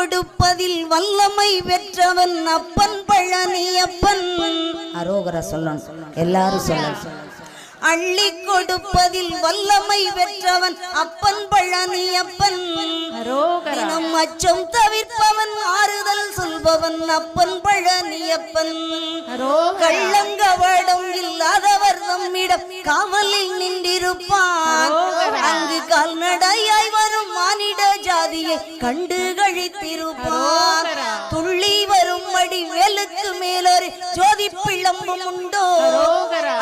கொடுப்பதில் வல்லமை பெற்றவன் அப்பன் பழனியப்பன் அரோகர சொல்லணும். எல்லாரும் சொல்லணும். அள்ளி கொடுப்பதில் வல்லமை பெற்றவன் அப்பன் அரோகரா. தினம் அச்சம் தவிர்ப்பவன் ஆறுதல் சொல்பவன் அப்பன் பழனியப்பன் அரோகரா. கள்ளங்கவடம் இல்லாதவர் நம்மிடம் காவலில் நின்றிருப்பான். அங்கு கால்நடையாய் வரும் மானிட ஜாதியை கண்டு கழித்திருப்பான் துள்ளி வரும் அடி வேலுக்கு மேலொரு ஜோதி பிளம்பும் உண்டோ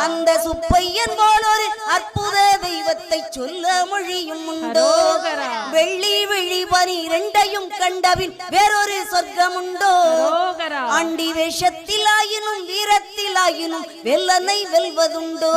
அந்த சுப்பையன் போலொரு அற்புத தெய்வத்தை சொல்ல மொழியும் உண்டோ. வெள்ளி விழி பனி இரண்டையும் கண்டபின் வேறொரு சொர்க்கம் உண்டோ அரோகரா ஆண்டி வேஷத்தில் ஆயினும் வீரத்தில் ஆயினும் வெல்லனை வெல்வதுண்டோ.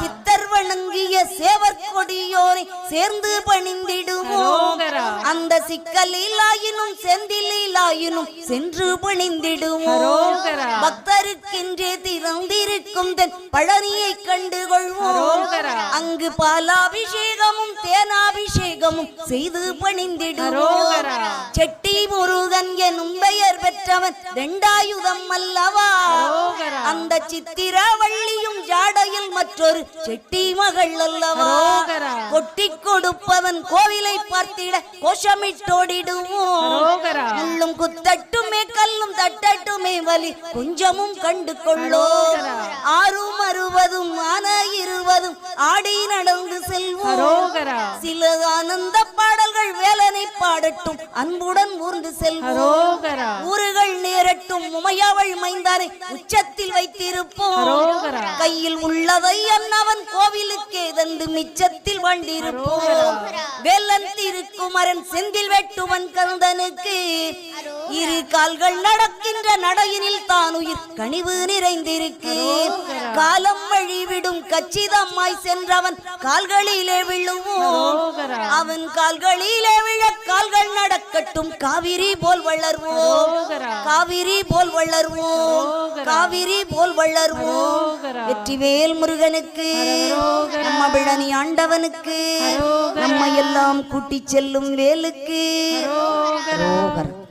சித்தர் வணங்கிய சேவர் கொடியோரை சேர்ந்து பணிந்திடுவோம். அந்த சிக்கலில் ஆயினும் செந்திலில் ஆயினும் சென்று பணிந்திடுவோம். பக்தருக்கென்றே திறந்திருக்கும் தென் பழனியை கண்டு கொள்வோம் அரோகரா. அங்கு பாலாபிஷேகமும் செய்து பணிந்திடுவோம். செட்டி முருகன் எனும் பெயர் பெற்றவன் தண்டாயுதம் அல்லவா. அந்த சித்திரவள்ளியும் ஜாடையில் மற்றொரு செட்டி மகள் அல்லவா. கொட்டி கொடுப்பவன் கோவிலை பார்த்திட கோஷமிட்டோடிடுவோம் வலி கொஞ்சமும் கண்டு கொள்ளோ. ஆறும் அறுபதும் ஆன இருவதும் ஆடி நடந்து செல்வோம். சில ஆனந்த பாடல்கள் வேலனை பாடட்டும் அன்புடன் ஊர்ந்து செல்வோம். ஊறுகள் நேரட்டும் உமையவள் மைந்தானை உச்சத்தில் வைத்திருப்போம். கையில் உள்ளதை அன்னவன் கோவிலுக்கே தந்து மிச்சத்தில் வண்டிருப்போம் வேலன் திருக்குமரன் செந்தில் வெட்டுவன் கந்தனுக்கு இரு கால்கள் நடக்கின்ற நடையினில் தான் உயிர் கனிவு நிறைந்திருக்கு. காலம் வழிவிடும் கச்சிதமாய் சென்றவன் கால்களிலே விழுவோம். அரோகரா அவன் கால்களிலே விழ கால்கள் நடக்கட்டும். காவிரி போல் வளர்வோம். காவிரி போல் வளர்வோம். காவிரி போல் வளர்வோம். வெற்றிவேல் முருகனுக்கு. நம்ம பிழனி ஆண்டவனுக்கு. நம்ம எல்லாம் செல்லும் வேலுக்கு. அரோகரா